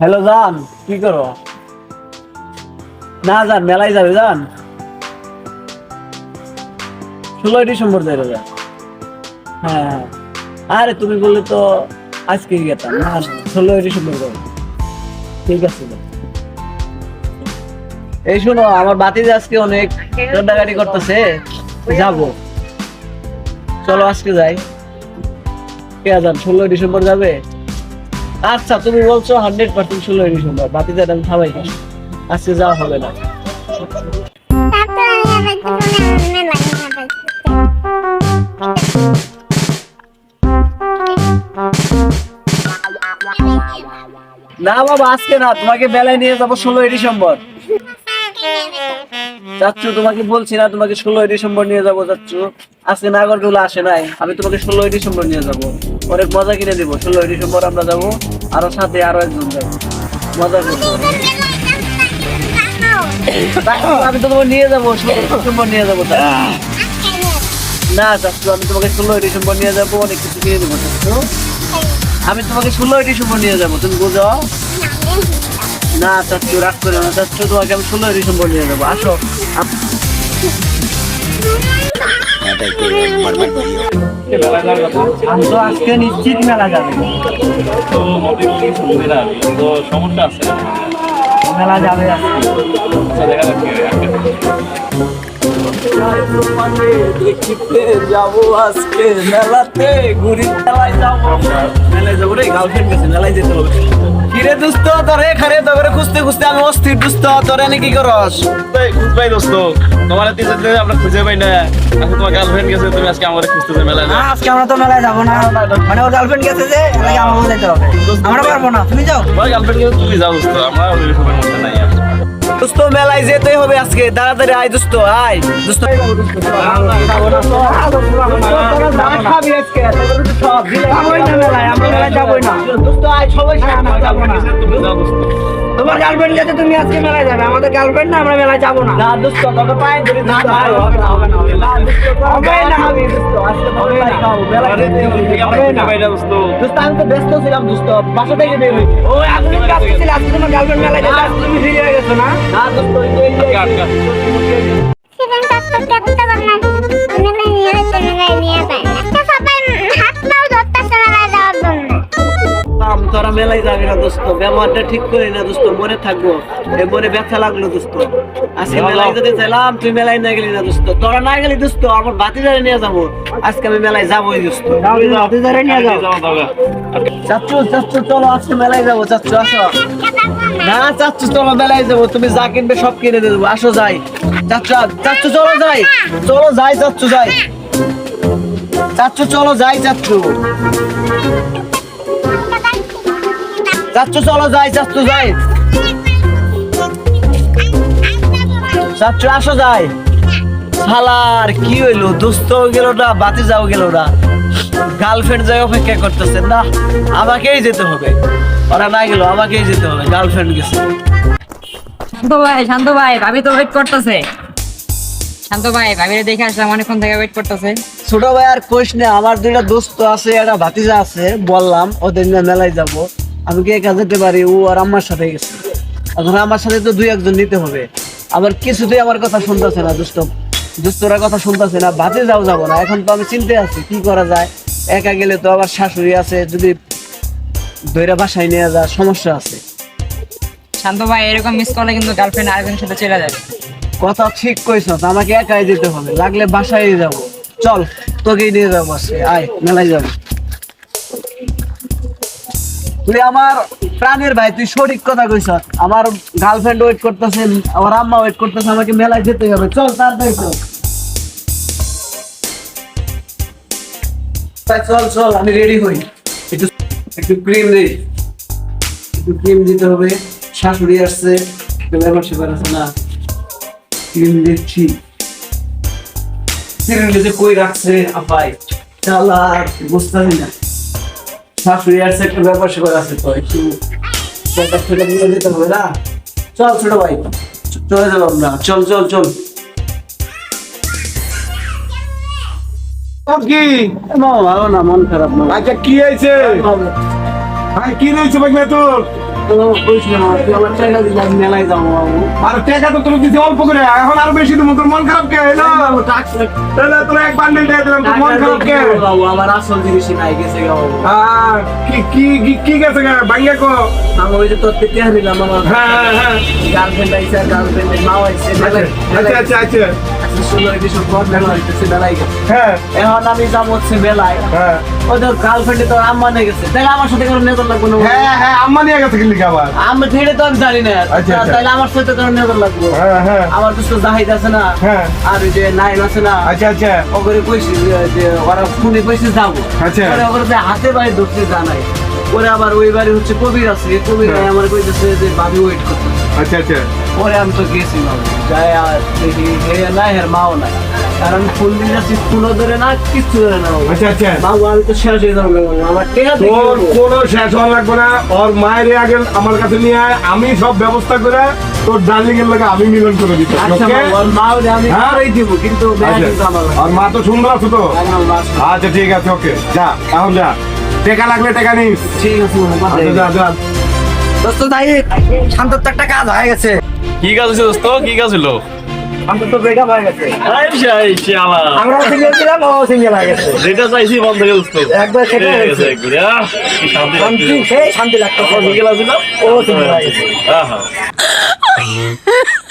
Hello জান, কি করো? না জান, মেলায় যাবে জান। ষোলোই ডিসেম্বর যাবে জান। হ্যাঁ আরে তুমি বললে তো আজকে গেতাম। না ষোলোই ডিসেম্বর যাবে। ঠিক আছে এই শোনো, আমার বাতি আজকে অনেক কান্নাকাটি করতেছে। যাব। চলো আজকে যাই। কে যান ষোলোই ডিসেম্বর যাবে? আচ্ছা তুমি বলছো হান্ড্রেড পার্সেন্ট ষোলোই ডিসেম্বর বাতিতে আমি থামাই। আজকে যাওয়া হবে না। না বাবা, আজকে না, তোমাকে বেলায় নিয়ে যাব ষোলোই ডিসেম্বর চাচ্ছু তোমাকে বলছি না, তোমাকে ষোলোই ডিসেম্বর নিয়ে যাব চাচ্ছু আজকে নাগরদোলা আসে নাই, আমি তোমাকে ষোলোই ডিসেম্বর নিয়ে যাব অনেক মজা কিনে দিব। ষোলোই ডিসেম্বর আমরা যাব আরও সাথে আরও একজন যাব। মজা করব। আমি তো তোমাকে নিয়ে যাব ষোলোই ডিসেম্বর নিয়ে যাব। না চাচ্ছু আমি তোমাকে ষোলোই ডিসেম্বর নিয়ে যাব অনেক কিছু কিনে দেবো চাচ্ছু আমি তোমাকে ষোলোই ডিসেম্বর নিয়ে যাব তুমি বুঝো? না চাচ্ছু রাগ করে না চাচ্ছু তোমাকে আমি ষোলোই ডিসেম্বর নিয়ে যাব আসো। তো আজকে নিশ্চিত মেলা যাবে তো মোটামুটি শুনবে তো সমস্যা আছে মেলা যাবে। দেখিতে যাব আজকে। মেলাতে ঘুরি মেলায় যাব মেলায় যাব রে গার্লফ্রেন্ড গেছে মেলায় যেতে হবে। কিরে দোস্ত তোর এখানে তোরে খুঁজতে খুঁজতে আমি অস্থির দোস্ত তোরে নে কি করস? বুঝবাই দোস্ত। তোমার তিন দিন আমরা খুঁজে পাই না। আজকে তোমার গার্লফ্রেন্ড গেছে তুমি আজকে আমাদের খুঁজতেছে মেলায় না আজকে আমরা তো মেলায় যাব না। মানে ওর গার্লফ্রেন্ড গেছে যে আজকে আমাকেও যেতে হবে। আমরা পারব না। তুমি যাও। তোমার গার্লফ্রেন্ড গেছে তুমি যাও দোস্ত। আমরা ওই সবের মধ্যে নাই। দোস্ত মেলায় যেতে হবে আজকে। তাড়াতাড়ি আয় দোস্ত আয়। দোস্ত না। তোমার গার্লফ্রেন্ড গেছে তুমি আজকে মেলায় যাবে। আমাদের গার্লফ্রেন্ড না আমরা মেলায় যাব না। না দোস্ত তোকে পায়ে ধরে না হবে না হবে না হবে না। হবে না। খাবি দোস্ত আজকে হবে না। মেলায় আরে হবে। তুমি আমরা খুঁজে পাই না দোস্ত দোস্ত আমি তো ব্যস্ত ছিলাম দোস্ত বাসা থেকে বের হইতে ও এতদিন কাজ করছিলে আজকে তোমার গার্লফ্রেন্ড মেলায় যাবে আজকে তুমি ফিরে হয়ে গেছো না? না দোস্ত ওই যে- আটকা, পারলাম। মেলায় নিয়ে নিয়ে মেলাই যাবি না দোস্ত ব্যবহারটা ঠিক করি না দোস্ত মনে থাকব। এ মনে ব্যথা লাগল দোস্ত। আজকে মেলায় যেতে চাইলাম তুই মেলায় না গেলি না দোস্ত। তোরা না গেলি দোস্ত আমার বাতিদারে নিয়ে যাব। আজকে আমি মেলায় যাবোই দোস্ত। নিয়ে। চাচ্ছু চাচ্ছু চলো আজকে মেলায় যাব চাচ্ছু আসো। না চাচ্ছু চলো মেলায় যাব তুমি যা কিনবে সব কিনে দেবো। আসো যাই। চাচ্ছু চাচ্ছু চলো যাই। চলো যাই চাচ্ছু যাই। চাচ্ছু চলো যাই চাচ্ছু চাচ্ছু চলো যাই চাচ্ছু যাই। চাচ্ছু আসো যাই। শালার কি হইল? দুস্থ গেল না বাতি যাও গেল না? গার্লফ্রেন্ড যাই অপেক্ষা করতেছে না আমাকেই যেতে হবে। ওরা না গেল আমাকেই যেতে হবে গার্লফ্রেন্ড গেছে। শান্ত ভাই শান্ত ভাই ভাবি তো ওয়েট করতেছে। শান্ত ভাই ভাবিরে দেখে আসলাম অনেকক্ষণ থেকে ওয়েট করতেছে। ছোট ভাই আর কোশ না আমার দুইটা দোস্ত আছে একটা ভাতিজা আছে বললাম ওদের নিয়ে মেলায় যাব। আমি কি একা যেতে পারি? ও আর আমার সাথে গেছে। এখন আমার সাথে তো দুই একজন নিতে হবে। আবার কিছুতেই আমার কথা শুনতেছে না দুষ্ট। দুস্তরা কথা শুনতেছে না ভাতে যাও যাব না। এখন তো আমি চিনতে আছি কি করা যায়? একা গেলে তো আবার শাশুড়ি আছে যদি দইরা বাসায় নিয়ে যা সমস্যা আছে। শান্ত ভাই এরকম মিস করলে কিন্তু গার্লফ্রেন্ড আরেকজনের সাথে চলে যাবে। কথা ঠিক কইছ আমাকে একাই যেতে হবে। লাগলে বাসায় যাব। চল তোকেই নিয়ে যাব আজকে। আয় মেলায় যাব। তুই আমার প্রাণের ভাই, তুই সঠিক কথা কইছ। আমার গার্লফ্রেন্ড ওয়েট করতেছে, আমার আম্মা ওয়েট করতেছে, আমাকে মেলায় যেতে হবে। চল, তাড়াতাড়ি চল। চল আমি রেডি হই। একটু একটু ক্রিম দে একটু ক্রিম দিতে হবে। শাশুড়ি আসছে। ব্যাপার স্যাপার আছে না? ক্রিম দিচ্ছি। যে কই রাখছে? আপাই চালা বুঝতেছি না। শাশুড়ি আসছে একটা ব্যাপার স্যাপার আছে তো একটু ব্যাপার স্যাপার নিয়ে যেতে হবে না? চল ছোট ভাই চলে যাব আমরা চল চল চল। কি? ভালো না মন খারাপ না আচ্ছা কি হয়েছে? কি রয়েছে ভাই তোর এক মন খারাপ কে? আমার আসল জিনিসই নাই গেছে আর কি কি, কি- গেছে ভাইয়া কো। আমি ওই যে হ্যাঁ হ্যাঁ। গার্লফ্রেন্ড আইছে গার্লফ্রেন্ডের মাও আইছে আচ্ছা আচ্ছা আচ্ছা। হ্যাঁ। এখন আমি যাব হচ্ছে মেলায়। হ্যাঁ। ওদের গার্লফ্রেন্ডে তো আম্মা নিয়ে গেছে। তাহলে আমার সাথে কারণ নেতার লাগবে না। হ্যাঁ হ্যাঁ আম্মা নিয়ে গেছে কিল্লি আবার। আমি ফিরে তো আমি জানি না। আচ্ছা, আচ্ছা। তাহলে আমার সাথে কারণ নেতার লাগবে। হ্যাঁ হ্যাঁ। আমার তো জাহিদ আছে না। হ্যাঁ। আর ওই যে নাইম আছে না। আচ্ছা আচ্ছা। ওগুলো কইছি যে- ওরা ফোনে কইছে যাব। আচ্ছা। হাতে বাড়ি ধরতে জানাই। পরে আবার ওই বাড়ি হচ্ছে কবির আছে। কবির। আমার কইতেছে যে ভাবি ওয়েট করতে আচ্ছা আচ্ছা। পরে আমি তো গেছি বাবু যাই আর দেখি হে নাই হের মাও নাই। আমি ফুল দিয়ে যাচ্ছি ফুলও ধরে না কিচ্ছু ধরে না। আচ্ছা আচ্ছা। বাবু আমি তো শেষ হয়ে যাব আমার টেকা দেখি তোর বাবু। কোনো শেষ হওয়া লাগবে না। ওর মায়ের আগে আমার কাছে নিয়ে আয়। আমি সব ব্যবস্থা করে তোর ডার্লিং এর লাগে আমি মিলন করে দিতে আচ্ছা ওর মাও যে আমি হ্যাঁ? কিন্তু বেড়া কিন্তু আমার আর মা তো সুন্দর আছে তো? আচ্ছা ঠিক আছে ওকে। যা এখন যা। টাকা লাগলে টাকা নিস। ঠিক আছে আচ্ছা যা যা। দোস্ত তাই শান্তর তো একটা কাজ হয়ে গেছে। কি কাজ হচ্ছে দোস্ত? কি কাজ হলো? যেটা চাইছি বন্ধ হয়ে দোস্ত। একবার সেটা হয়েছে। শান্তি শান্তি লাগতো ও সিঙ্গেল আছিল ও সিঙ্গেল হয়ে গেছে। আহা।